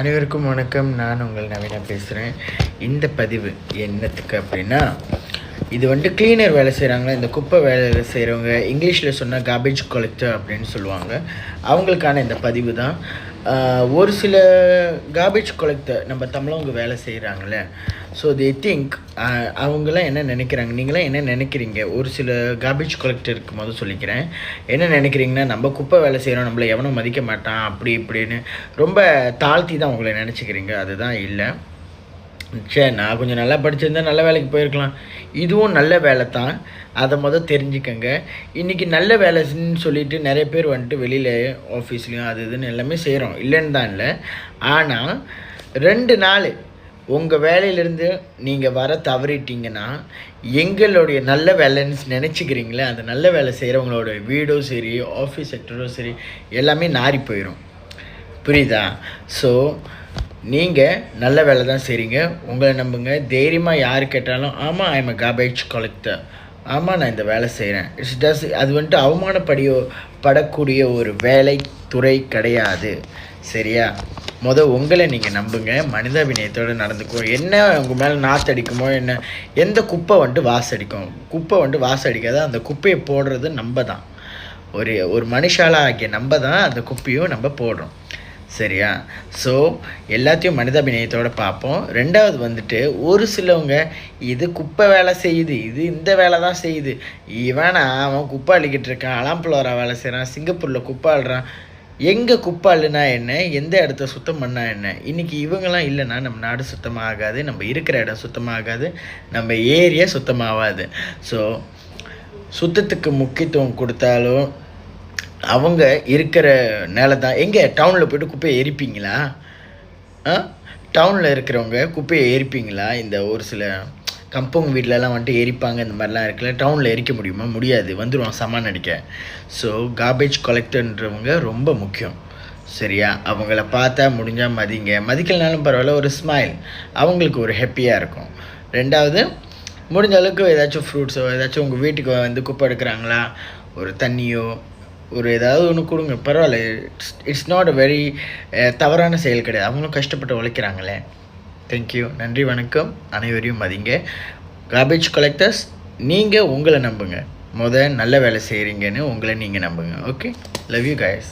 அனைவருக்கும் வணக்கம். நான் உங்கள் நவீனா பேசுகிறேன் இந்த பதிவு என்னத்துக்கு அப்படின்னா இது வந்துட்டு கிளீனர் வேலை செய்கிறாங்களா இந்த குப்பை வேலை செய்கிறவங்க இங்கிலீஷில் சொன்னால் கார்பேஜ் கலெக்டர் அப்படின்னு சொல்லுவாங்க. அவங்களுக்கான இந்த பதிவு தான். ஒரு சில கார்பேஜ் கொலெக்டர் நம்ம தமிழவங்க வேலை செய்கிறாங்களே ஸோ தே திங்க் அவங்களாம் என்ன நினைக்கிறாங்க? நீங்களாம் என்ன நினைக்கிறீங்க? ஒரு சில கார்பேஜ் கலெக்டருக்கு முதல் சொல்லிக்கிறேன். என்ன நினைக்கிறீங்கன்னா நம்ம குப்பை வேலை செய்கிறோம் நம்மளை எவனும் மதிக்க மாட்டான் அப்படி இப்படின்னு ரொம்ப தாழ்த்தி தான் உங்களை நினச்சிக்கிறீங்க. அதுதான் இல்லை. சரி நான் கொஞ்சம் நல்லா படிச்சிருந்தா நல்ல வேலைக்கு போயிருக்கலாம். இதுவும் நல்ல வேலை தான் அதை மொதல் தெரிஞ்சுக்கங்க. இன்றைக்கி நல்ல வேலைன்னு சொல்லிட்டு நிறைய பேர் வந்துட்டு வெளியில் ஆஃபீஸ்லேயும் அது இதுன்னு எல்லாமே செய்கிறோம் இல்லைன்னு தான் இல்லை. ஆனால் ரெண்டு நாள் உங்கள் வேலையிலேருந்து நீங்கள் வர தவறிட்டீங்கன்னா எங்களுடைய நல்ல வேலைன்னு நினச்சிக்கிறீங்களே அந்த நல்ல வேலை செய்கிறவங்களோட வீடும் சரி ஆஃபீஸ் செக்டரோ சரி எல்லாமே நாறி போயிடும் புரியுதா? ஸோ நீங்கள் நல்ல வேலை தான் செய்கிறீங்க உங்களை நம்புங்க. தைரியமாக யார் கேட்டாலும் ஆமாம் I am a garbage collector ஆமாம் நான் இந்த வேலை செய்கிறேன் இட்ஸ் டஸ் அது வந்துட்டு அவமானப்படியோ படக்கூடிய ஒரு வேலை துறை கிடையாது. சரியா? முத உங்களை நீங்கள் நம்புங்க. மனிதாபிநயத்தோடு நடந்துக்கோ. என்ன உங்கள் மேலே நாத்தடிக்குமோ என்ன எந்த குப்பை வந்துட்டு வாசடிக்கும் குப்பை வந்துட்டு வாசடிக்காத அந்த குப்பையை போடுறது நம்ம தான். ஒரு ஒரு மனுஷாலாக ஆகிய நம்ம தான் அந்த குப்பையும் நம்ம போடுறோம். சரியா? ஸோ எல்லாத்தையும் மனிதாபிநயத்தோட பார்ப்போம். ரெண்டாவது வந்துட்டு ஒரு சிலவங்க இது குப்பை வேலை செய்யுது இது இந்த வேலை தான் செய்யுது. இவனா அவன் குப்பை அழிக்கிட்டு இருக்கான் அலாம்புலோரா வேலை செய்கிறான் சிங்கப்பூரில் குப்பை அள்ளுறான். எங்கே குப்பாளுனா என்ன? எந்த இடத்த சுத்தம் பண்ணா என்ன? இன்றைக்கி இவங்கெல்லாம் இல்லைன்னா நம்ம நாடு சுத்தமாகாது நம்ம இருக்கிற இடம் சுத்தமாகாது நம்ம ஏரியா சுத்தமாகாது ஸோ சுத்தத்துக்கு முக்கியத்துவம் கொடுத்தாலும் அவங்க இருக்கிற நிலை தான் எங்கே டவுனில் போய்ட்டு குப்பையை எரிப்பீங்களா? ஆ? டவுனில் இருக்கிறவங்க குப்பையை எரிப்பீங்களா? இந்த ஒரு சில கம்பவுண்ட் வீட்டிலலாம் வந்துட்டு எரிப்பாங்க இந்த மாதிரிலாம் இருக்குல்ல. டவுனில் எரிக்க முடியுமா? முடியாது. வந்துடுவான் சமான் அடிக்க. ஸோ கார்பேஜ் கலெக்டர்ன்றவங்க ரொம்ப முக்கியம். சரியா? அவங்கள பார்த்தா முடிஞ்சால் மதிங்க. மதிக்கலனாலும் பரவாயில்ல ஒரு ஸ்மைல் அவங்களுக்கு ஒரு ஹாப்பியாக இருக்கும். ரெண்டாவது முடிஞ்ச அளவுக்கு ஏதாச்சும் ஃப்ரூட்ஸோ ஏதாச்சும் உங்கள் வீட்டுக்கு வந்து குப்பை எடுக்கிறாங்களா? ஒரு தண்ணியோ ஒரு ஏதாவது ஒன்று கொடுங்க. பரவாயில்ல. It's it's not a very தவறான செயல் கிடையாது. அவங்களும் கஷ்டப்பட்டு உழைக்கிறாங்களே. தேங்க்யூ நன்றி வணக்கம். அனைவரையும் மதிங்க. கார்பேஜ் கலெக்டர்ஸ் நீங்கள் உங்களை நம்புங்க. முத நல்ல வேலை செய்கிறீங்கன்னு உங்களை நீங்கள் நம்புங்க. Okay love you guys.